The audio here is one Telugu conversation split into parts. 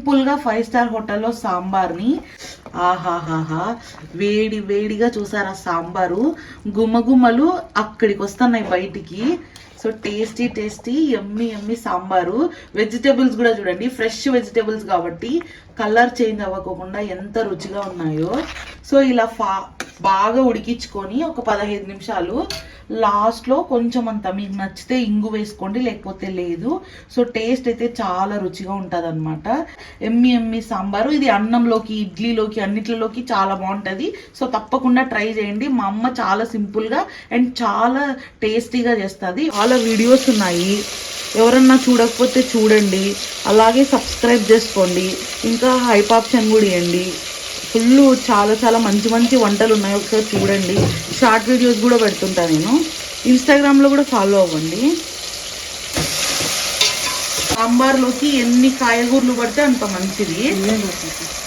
సింపుల్గా ఫైవ్ స్టార్ హోటల్లో సాంబార్ని. ఆహాహాహా. వేడి వేడిగా చూసారా సాంబారు? గుమ్మగుమ్మలు అక్కడికి వస్తున్నాయి బయటికి. సో టేస్టీ టేస్టీ ఎమ్మి ఎమ్మి సాంబారు. వెజిటేబుల్స్ కూడా చూడండి ఫ్రెష్ వెజిటేబుల్స్ కాబట్టి కలర్ చేంజ్ అవ్వకుండా ఎంత రుచిగా ఉన్నాయో. సో ఇలా ఫా బాగా ఉడికించుకొని ఒక పదహైదు నిమిషాలు లాస్ట్లో కొంచెం అంత మీకు నచ్చితే ఇంగు వేసుకోండి లేకపోతే లేదు. సో టేస్ట్ అయితే చాలా రుచిగా ఉంటుంది అనమాట ఎమ్మి ఎమ్మి సాంబారు ఇది అన్నంలోకి ఇడ్లీలోకి అన్నిట్లలోకి చాలా బాగుంటుంది. సో తప్పకుండా ట్రై చేయండి. మా అమ్మ చాలా సింపుల్గా అండ్ చాలా టేస్టీగా చేస్తుంది. చాలా వీడియోస్ ఉన్నాయి. ఎవరన్నా చూడకపోతే చూడండి. అలాగే సబ్స్క్రైబ్ చేసుకోండి. ఇంకా హైప్ ఆప్షన్ కూడా ఇవ్వండి. ఫుల్ చాలా చాలా మంచి మంచి వంటలు ఉన్నాయి. ఒకసారి చూడండి. షార్ట్ వీడియోస్ కూడా పెడుతుంటా నేను. ఇన్స్టాగ్రామ్లో కూడా ఫాలో అవ్వండి. సాంబార్లోకి ఎన్ని కాయగూరలు పడితే అంత మంచిది.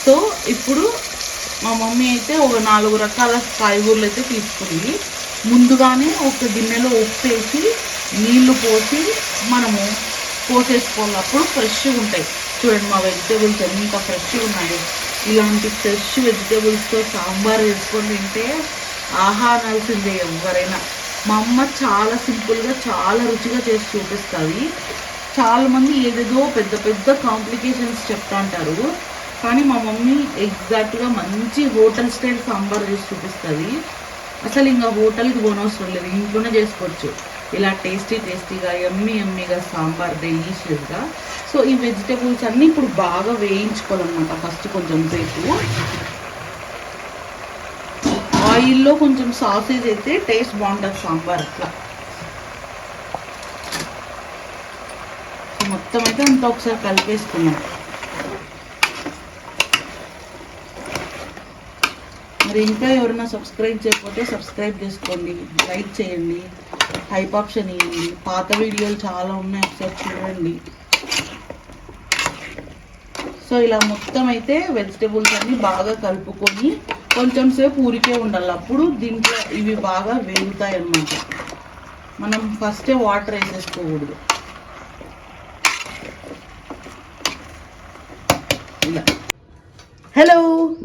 సో ఇప్పుడు మా మమ్మీ అయితే ఒక నాలుగు రకాల కాయగూరలు అయితే తీసుకుంది. ముందుగానే ఒక గిన్నెలో ఉప్పు వేసి నీళ్ళు పోసి మనము పోసేసుకోవాలి. అప్పుడు ఫ్రెష్గా ఉంటాయి. చూడండి మా వెజిటేబుల్స్ ఎంత ఫ్రెష్గా ఉన్నాయి. ఇలాంటి ఫ్రెష్ వెజిటేబుల్స్తో సాంబార్ వేసుకొని తింటే ఆహా అనాల్సిందే ఎవరైనా. మా అమ్మ చాలా సింపుల్గా చాలా రుచిగా చేసి చూపిస్తుంది. చాలామంది ఏదేదో పెద్ద పెద్ద కాంప్లికేషన్స్ చెప్తా అంటారు కానీ మా మమ్మీ ఎగ్జాక్ట్గా మంచి హోటల్ స్టైల్ సాంబార్ చేసి చూపిస్తుంది. అసలు ఇంకా హోటల్కి పోనవసరం లేదు ఇంట్లోనే చేసుకోవచ్చు. ఇలా టేస్టీ టేస్టీగా ఎమ్మి ఎమ్మిగా సాంబార్ డెలీషియస్గా సో ఈ వెజిటేబుల్స్ అన్నీ ఇప్పుడు బాగా వేయించుకోవాలన్నమాట. ఫస్ట్ కొంచెం సేపు. ఆయిల్లో కొంచెం సాసేజ్ అయితే టేస్ట్ బాగుంటుంది సాంబార్ అట్లా. మొత్తం అయితే అంతా ఒకసారి కలిపేసుకున్నాం. మరి ఇంకా ఎవరైనా సబ్స్క్రైబ్ చేయకపోతే సబ్స్క్రైబ్ చేసుకోండి. లైక్ చేయండి. హైప్ ఆప్షన్ ఇవ్వండి పాత వీడియోలు చాలా ఉన్నాయి ఒకసారి చూడండి. సో ఇలా మొత్తం అయితే వెజిటేబుల్స్ అన్ని బాగా కలుపుకొని కొంచెం సేపు ఊరికే ఉండాలి. అప్పుడు దీంట్లో ఇవి బాగా వేగుతాయి అన్నమాట. మనం ఫస్టే వాటర్ వేసేసుకోకూడదు. ఇలా. Hello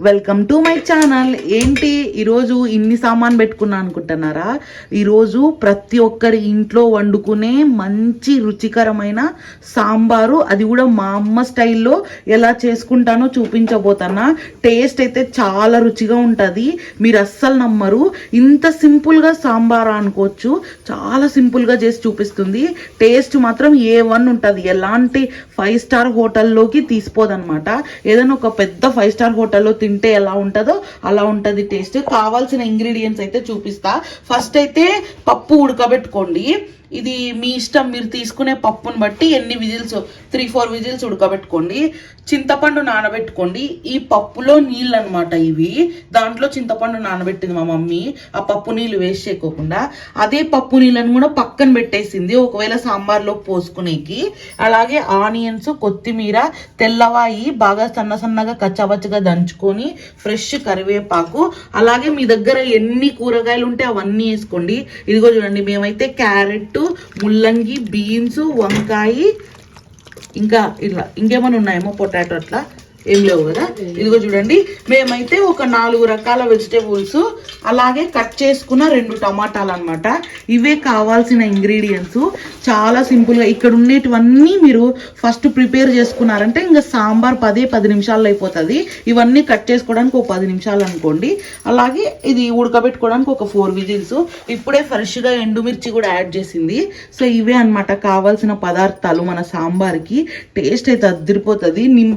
welcome to my channel ఏంటి? ఈరోజు ఇన్ని సామాన్ పెట్టుకున్నా అనుకుంటున్నారా? ఈరోజు ప్రతి ఒక్కరి ఇంట్లో వండుకునే మంచి రుచికరమైన సాంబారు. అది కూడా మా అమ్మ స్టైల్లో ఎలా చేసుకుంటానో చూపించబోతున్నా. టేస్ట్ అయితే చాలా రుచిగా ఉంటుంది. మీరు అస్సలు నమ్మరు. ఇంత సింపుల్గా సాంబార్ అనుకోవచ్చు. చాలా సింపుల్గా చేసి చూపిస్తుంది. టేస్ట్ మాత్రం ఏ వన్ ఉంటుంది. ఎలాంటి ఫైవ్ స్టార్ హోటల్లోకి తీసిపోదనమాట ఏదైనా ఒక పెద్ద ఫైవ్ స్టార్ హోటల్లో తింటే ఎలా ఉంటుందో అలా ఉంటుంది టేస్ట్. కావాల్సిన ఇంగ్రీడియంట్స్ అయితే చూపిస్తా. ఫస్ట్ అయితే పప్పు ఉడకబెట్టుకోండి. ఇది మీ ఇష్టం మీరు తీసుకునే పప్పుని బట్టి ఎన్ని విజిల్స్ త్రీ ఫోర్ విజిల్స్ ఉడకబెట్టుకోండి. చింతపండు నానబెట్టుకోండి. ఈ పప్పులో నీళ్ళు అనమాట ఇవి. దాంట్లో చింతపండు నానబెట్టింది మా మమ్మీ. ఆ పప్పు నీళ్ళు వేస్ట్ చేయకోకుండా. అదే పప్పు నీళ్ళని కూడా పక్కన పెట్టేసింది. ఒకవేళ సాంబార్లో పోసుకునేకి. అలాగే ఆనియన్స్ కొత్తిమీర తెల్లవాయి బాగా సన్న సన్నగా కచ్చవచ్చగా దంచుకొని ఫ్రెష్ కరివేపాకు. అలాగే మీ దగ్గర ఎన్ని కూరగాయలు ఉంటే అవన్నీ వేసుకోండి. ఇదిగో చూడండి మేమైతే క్యారెట్ ముల్లంగి బీన్స్ వంకాయ ఇంకా ఇట్లా ఇంకేమైనా ఉన్నాయేమో పొటాటో అట్లా. ఏం లేవు కదా? ఇదిగో చూడండి మేమైతే ఒక నాలుగు రకాల వెజిటేబుల్స్ అలాగే కట్ చేసుకున్న రెండు టమాటాలు అనమాట ఇవే కావాల్సిన ఇంగ్రీడియంట్స్ చాలా సింపుల్గా ఇక్కడ ఉండేటివన్నీ మీరు ఫస్ట్ ప్రిపేర్ చేసుకున్నారంటే ఇంకా సాంబార్ పదే పది నిమిషాల్లో అయిపోతుంది. ఇవన్నీ కట్ చేసుకోవడానికి ఒక పది నిమిషాలు అనుకోండి. అలాగే ఇది ఉడకబెట్టుకోవడానికి ఒక ఫోర్ విజిల్స్ ఇప్పుడే ఫ్రెష్గా ఎండుమిర్చి కూడా యాడ్ చేసింది. సో ఇవే అనమాట కావాల్సిన పదార్థాలు మన సాంబార్కి. టేస్ట్ అయితే అద్దరిపోతుంది నిమ్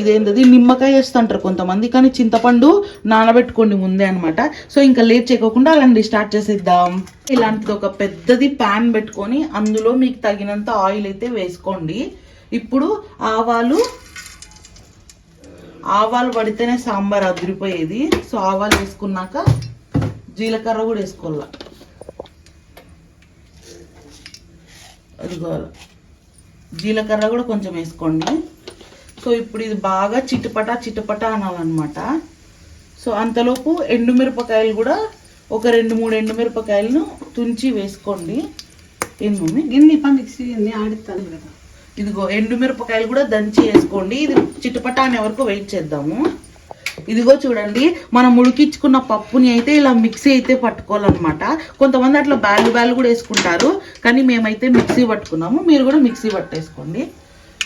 ఇది ఏంటది నిమ్మకాయ వేస్తుంటారు కొంతమంది కానీ చింతపండు నానబెట్టుకోండి ముందే అనమాట సో ఇంకా లేట్ చేయకుండా అలాంటి స్టార్ట్ చేసేద్దాం. ఇలాంటిది ఒక పెద్దది ప్యాన్ పెట్టుకొని అందులో మీకు తగినంత ఆయిల్ అయితే వేసుకోండి. ఇప్పుడు ఆవాలు ఆవాలు పడితేనే సాంబార్ అదిరిపోయేది. సో ఆవాలు వేసుకున్నాక జీలకర్ర కూడా వేసుకోవాలా. అది జీలకర్ర కూడా కొంచెం వేసుకోండి. సో ఇప్పుడు ఇది బాగా చిటపట చిటపట అనాలన్నమాట. సో అంతలోపు ఎండుమిరపకాయలు కూడా ఒక రెండు మూడు ఎండుమిరపకాయలను తుంచి వేసుకోండి. ఏం మమ్మీ? గిన్నె పంపించి ఆడుతాను కదా. ఇదిగో ఎండుమిరపకాయలు కూడా దంచి వేసుకోండి. ఇది చిటపట అనే వరకు వెయిట్ చేద్దాము. ఇదిగో చూడండి మనం ఉడికించుకున్న పప్పుని అయితే ఇలా మిక్సీ అయితే పట్టుకోవాలన్నమాట. కొంతమంది అట్లా బ్యాలు బ్యాలు కూడా వేసుకుంటారు. కానీ మేమైతే మిక్సీ పట్టుకున్నాము. మీరు కూడా మిక్సీ పట్టేసుకోండి.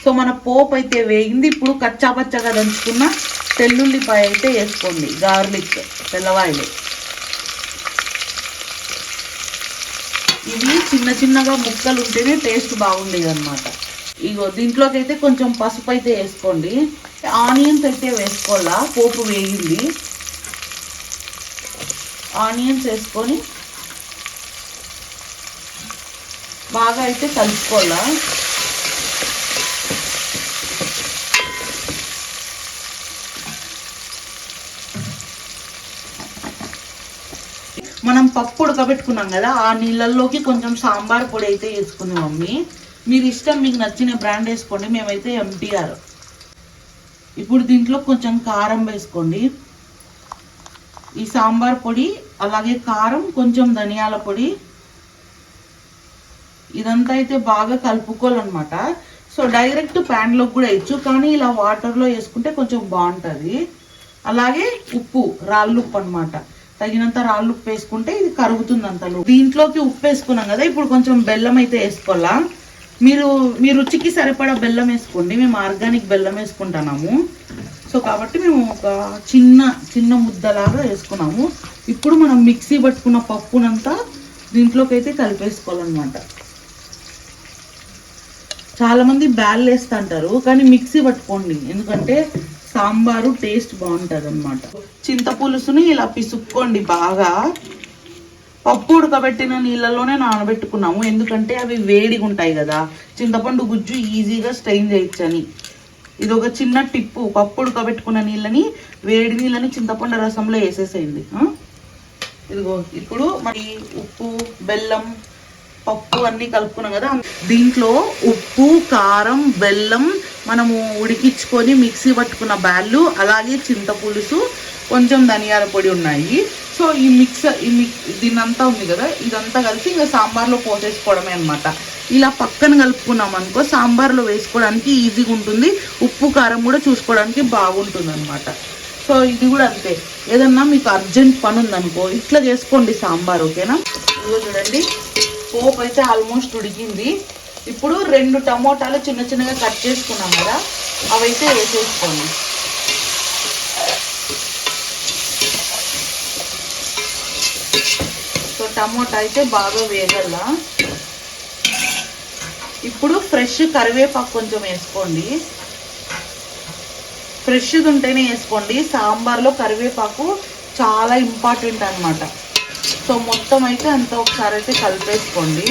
సో మన పోపు అయితే వేగింది. ఇప్పుడు కచ్చా పచ్చగా దంచుకున్న తెల్లుల్లిపాయ అయితే వేసుకోండి. గార్లిక్ తెల్లవాయలు. ఇవి చిన్న చిన్నగా ముక్కలు ఉంటేనే టేస్ట్ బాగుండేది అనమాట ఇగో దీంట్లోకి అయితే కొంచెం పసుపు అయితే వేసుకోండి. ఆనియన్స్ అయితే వేసుకోవాలా? పోపు వేగింది. ఆనియన్స్ వేసుకొని బాగా అయితే కలుపుకోవాలా? మనం పప్పు ఉడకబెట్టుకున్నాం కదా ఆ నీళ్ళల్లోకి కొంచెం సాంబార్ పొడి అయితే వేసుకుంది మమ్మీ. మీరు ఇష్టం మీకు నచ్చిన బ్రాండ్ వేసుకోండి మేమైతే ఎంటీఆర్ ఇప్పుడు దీంట్లో కొంచెం కారం వేసుకోండి. ఈ సాంబార్ పొడి అలాగే కారం కొంచెం ధనియాల పొడి. ఇదంతా అయితే బాగా కలుపుకోవాలన్నమాట. సో డైరెక్ట్ ప్యాన్లోకి కూడా వేయచ్చు కానీ ఇలా వాటర్లో వేసుకుంటే కొంచెం బాగుంటుంది. అలాగే ఉప్పు రాళ్ళు ఉప్పు అనమాట తగినంత రాళ్ళు ఉప్పు వేసుకుంటే ఇది కరుగుతుంది అంతలో దీంట్లోకి ఉప్పు వేసుకున్నాం కదా ఇప్పుడు కొంచెం బెల్లం అయితే వేసుకోవాలా? మీరు మీ రుచికి సరిపడా బెల్లం వేసుకోండి మేము ఆర్గానిక్ బెల్లం వేసుకుంటున్నాము. సో కాబట్టి మేము ఒక చిన్న చిన్న ముద్దలాగా వేసుకున్నాము. ఇప్పుడు మనం మిక్సీ పట్టుకున్న పప్పునంతా దీంట్లోకి అయితే కలిపేసుకోవాలన్నమాట. చాలామంది బ్యాల్ వేస్తుంటారు కానీ మిక్సీ పట్టుకోండి. ఎందుకంటే సాంబారు టేస్ట్ బాగుంటుంది అనమాట చింతపులుసుని ఇలా పిసుక్కోండి బాగా. పప్పు ఉడకబెట్టిన నీళ్ళలోనే నానబెట్టుకున్నాము. ఎందుకంటే అవి వేడిగా ఉంటాయి కదా. చింతపండు గుజ్జు ఈజీగా స్టెయిన్ చేయొచ్చని. ఇది ఒక చిన్న టిప్పు. పప్పు ఉడకబెట్టుకున్న నీళ్ళని వేడి నీళ్ళని చింతపండు రసంలో వేసేసేయండి. ఇదిగో ఇప్పుడు మరి ఉప్పు బెల్లం పప్పు అన్ని కలుపుకున్నాం కదా. దీంట్లో ఉప్పు కారం బెల్లం మనము ఉడికించుకొని మిక్సీ పట్టుకున్న బ్యాళ్ళు అలాగే చింతపులుసు కొంచెం ధనియాల పొడి ఉన్నాయి. సో ఈ మిక్సర్ ఈ మిక్ దీనంతా ఉంది కదా ఇదంతా కలిసి ఇంకా సాంబార్లో పోసేసుకోవడమే అనమాట ఇలా పక్కన కలుపుకున్నాం అనుకో సాంబార్లో వేసుకోవడానికి ఈజీగా ఉంటుంది. ఉప్పు కారం కూడా చూసుకోవడానికి బాగుంటుంది అనమాట సో ఇది కూడా అంతే. ఏదన్నా మీకు అర్జెంట్ పని ఉందనుకో ఇట్లా చేసుకోండి సాంబార్ ఓకేనా? ఇదిగో చూడండి. పోపు అయితే ఆల్మోస్ట్ ఉడికింది. ఇప్పుడు రెండు టమోటాలు చిన్న చిన్నగా కట్ చేసుకున్నాం కదా అవైతే వేసేసుకోండి. సో టమోటా అయితే బాగా వేగల. ఇప్పుడు ఫ్రెష్ కరివేపాకు కొంచెం వేసుకోండి. ఫ్రెష్ది ఉంటేనే వేసుకోండి. సాంబార్లో కరివేపాకు చాలా ఇంపార్టెంట్ అన్నమాట. సో మొత్తం అయితే అంతా ఒకసారి అయితే కలిపేసుకోండి.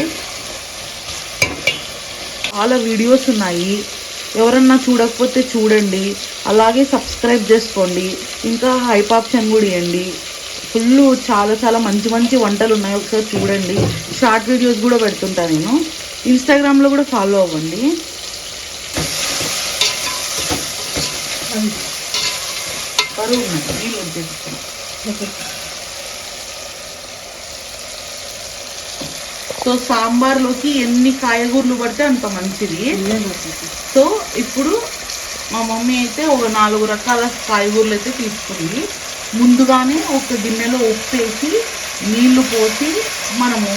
చాలా వీడియోస్ ఉన్నాయి. ఎవరన్నా చూడకపోతే చూడండి. అలాగే సబ్స్క్రైబ్ చేసుకోండి. ఇంకా హైప్ ఆప్షన్ కూడా ఇవ్వండి ఫుల్ చాలా చాలా మంచి మంచి వంటలు ఉన్నాయి. ఒకసారి చూడండి. షార్ట్ వీడియోస్ కూడా పెడుతుంటా నేను. ఇన్స్టాగ్రామ్లో కూడా ఫాలో అవ్వండి. పరువు ఉన్నాయి నీళ్ళు సో సాంబార్లోకి ఎన్ని కాయగూరలు పడితే అంత మంచిది. సో ఇప్పుడు మా మమ్మీ అయితే ఒక నాలుగు రకాల కాయగూరలు అయితే తీసుకుంది. ముందుగానే ఒక గిన్నెలో ఉప్పేసి నీళ్ళు పోసి మనము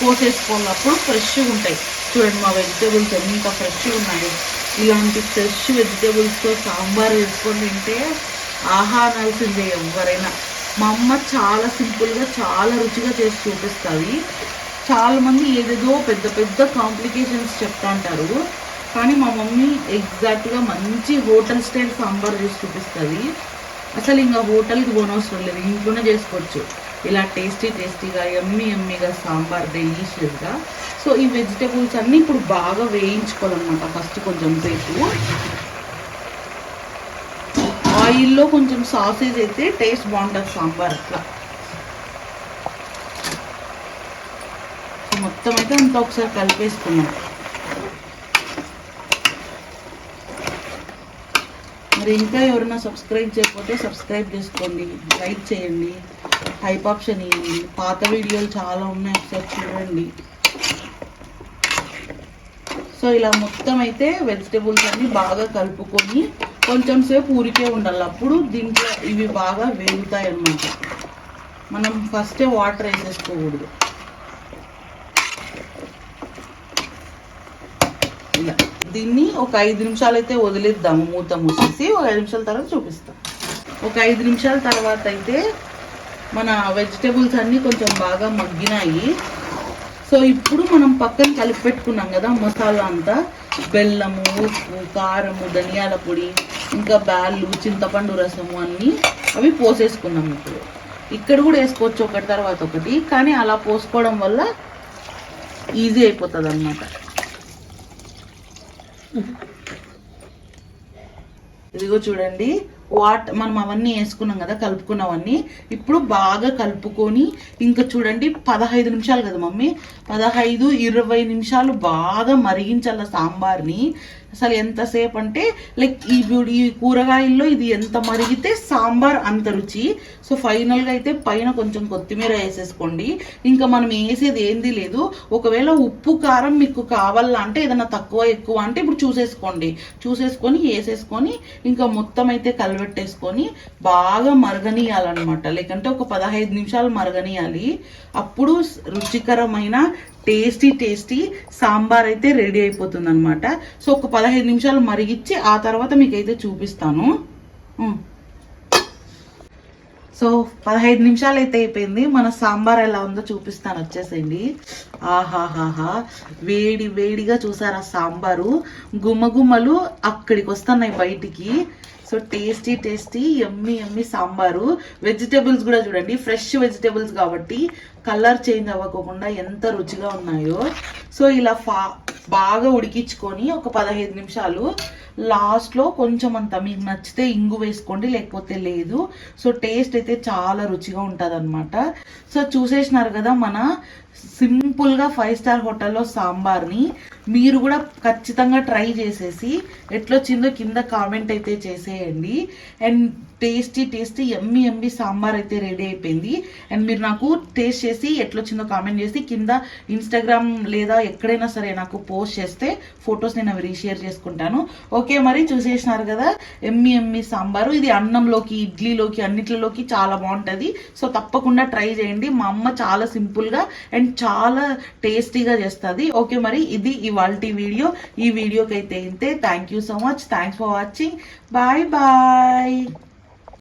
పోసేసుకున్నప్పుడు ఫ్రెష్గా ఉంటాయి. చూడండి మా వెజిటేబుల్స్ ఎంత ఫ్రెష్గా ఉన్నాయి. ఇలాంటి ఫ్రెష్ వెజిటేబుల్స్తో సాంబార్ వేసుకొని తింటే ఆహా అనాల్సిందే ఎవరైనా. మా అమ్మ చాలా సింపుల్గా చాలా రుచిగా చేసి చూపిస్తుంది చాలామంది ఏదేదో పెద్ద పెద్ద కాంప్లికేషన్స్ చెప్తా అంటారు. కానీ మా మమ్మీ ఎగ్జాక్ట్గా మంచి హోటల్ స్టైల్ సాంబార్ చేసి చూపిస్తుంది. అసలు ఇంకా హోటల్కి పోనవసరం లేదు. ఇంట్లోనే చేసుకోవచ్చు. ఇలా టేస్టీ టేస్టీగా ఎమ్మి ఎమ్మిగా సాంబార్ డెలిషియస్గా సో ఈ వెజిటేబుల్స్ అన్నీ ఇప్పుడు బాగా వేయించుకోవాలన్నమాట. ఫస్ట్ కొంచెం సేపు ఆయిల్లో కొంచెం సాసేజ్ అయితే టేస్ట్ బాగుంటుంది సాంబార్ అట్లా సో మొత్తం అయితే అంత ఒకసారి కలిపేసుకున్నాం మరి ఇంకా ఎవరైనా సబ్స్క్రైబ్ చేయకపోతే సబ్స్క్రైబ్ చేసుకోండి. లైక్ చేయండి. హైప్ ఆప్షన్ ఇవ్వండి పాత వీడియోలు చాలా ఉన్నాయి. ఒకసారి చూడండి. సో ఇలా మొత్తం అయితే వెజిటేబుల్స్ అన్ని బాగా కలుపుకొని కొంచెం సేపు ఊరికే ఉండాలి. అప్పుడు దీంట్లో ఇవి బాగా వేగుతాయి అన్నమాట మనం ఫస్టే వాటర్ వేసేసుకోకూడదు. ఇలా దీన్ని ఒక ఐదు నిమిషాలు అయితే వదిలేద్దాము మూత మూసేసి ఒక ఐదు నిమిషాల తర్వాత చూపిస్తాం. ఒక ఐదు నిమిషాల తర్వాత అయితే మన వెజిటేబుల్స్ అన్నీ కొంచెం బాగా మగ్గినాయి. సో ఇప్పుడు మనం పక్కన కలిపి పెట్టుకున్నాం కదా మసాలా అంతా. బెల్లము ఉప్పు కారము ధనియాల పొడి ఇంకా బ్యాళ్ళు చింతపండు రసము అన్నీ అవి పోసేసుకున్నాం ఇప్పుడు. ఇక్కడ కూడా వేసుకోవచ్చు ఒకటి తర్వాత ఒకటి కానీ అలా పోసుకోవడం వల్ల ఈజీ అయిపోతుంది అనమాట ఇదిగో చూడండి వాట్ మనం అవన్నీ వేసుకున్నాం కదా కలుపుకున్నవన్నీ ఇప్పుడు బాగా కలుపుకొని ఇంకా చూడండి పదహైదు నిమిషాలు కదా మమ్మీ పదహైదు ఇరవై నిమిషాలు బాగా మరిగించాల సాంబార్ని. అసలు ఎంతసేపు అంటే లైక్ ఈ ఈ కూరగాయల్లో ఇది ఎంత మరిగితే సాంబార్ అంత రుచి. సో ఫైనల్గా అయితే పైన కొంచెం కొత్తిమీర వేసేసుకోండి. ఇంకా మనం వేసేది ఏంది లేదు. ఒకవేళ ఉప్పు కారం మీకు కావాలా అంటే ఏదైనా తక్కువ ఎక్కువ అంటే ఇప్పుడు చూసేసుకోండి. చూసేసుకొని వేసేసుకొని ఇంకా మొత్తం అయితే కలబెట్టేసుకొని బాగా మరగనీయాలన్నమాట. లేకంటే ఒక పదహైదు నిమిషాలు మరగనీయాలి. అప్పుడు రుచికరమైన టేస్టీ టేస్టీ సాంబార్ అయితే రెడీ అయిపోతుంది అనమాట సో ఒక పదహైదు నిమిషాలు మరిగిచ్చి ఆ తర్వాత మీకైతే చూపిస్తాను. సో పదహైదు నిమిషాలు అయితే అయిపోయింది. మన సాంబార్ ఎలా ఉందో చూపిస్తాను వచ్చేసేయండి. ఆహాహాహా. వేడి వేడిగా చూసారా సాంబారు? గుమ్మగుమ్మలు అక్కడికి వస్తున్నాయి బయటికి. సో టేస్టీ టేస్టీ ఎమ్మి ఎమ్మి సాంబారు. వెజిటేబుల్స్ కూడా చూడండి. ఫ్రెష్ వెజిటేబుల్స్ కాబట్టి కలర్ చేంజ్ అవ్వకుండా ఎంత రుచిగా ఉన్నాయో. సో ఇలా ఫా బాగా ఉడికించుకొని ఒక పదహైదు నిమిషాలు లాస్ట్లో కొంచెం అంత మీకు నచ్చితే ఇంగు వేసుకోండి లేకపోతే లేదు. సో టేస్ట్ అయితే చాలా రుచిగా ఉంటుంది సో చూసేసినారు కదా మన సింపుల్గా ఫైవ్ స్టార్ హోటల్లో సాంబార్ని. మీరు కూడా ఖచ్చితంగా ట్రై చేసేసి ఎట్లొచ్చిందో కింద కామెంట్ అయితే చేసేయండి. అండ్ టేస్టీ టేస్టీ ఎమ్మి ఎమ్మి సాంబార్ అయితే రెడీ అయిపోయింది. అండ్ మీరు నాకు టేస్ట్ చేసి ఎట్లొచ్చిందో కామెంట్ చేసి కింద ఇన్స్టాగ్రామ్ లేదా ఎక్కడైనా సరే నాకు పోస్ట్ చేస్తే ఫొటోస్ నేను అవి రీషేర్ చేసుకుంటాను. ఓకే మరి చూసేసినారు కదా? ఎమ్మి ఎమ్మి సాంబారు. ఇది అన్నంలోకి ఇడ్లీలోకి అన్నిట్లలోకి చాలా బాగుంటుంది. సో తప్పకుండా ట్రై చేయండి. మా అమ్మ చాలా సింపుల్గా అండ్ చాలా టేస్టీగా చేస్తుంది. ఓకే మరి ఇది ఇవాళ వీడియో. ఈ వీడియోకి అయితే ఇంతే. Thank you so much thanks for watching bye bye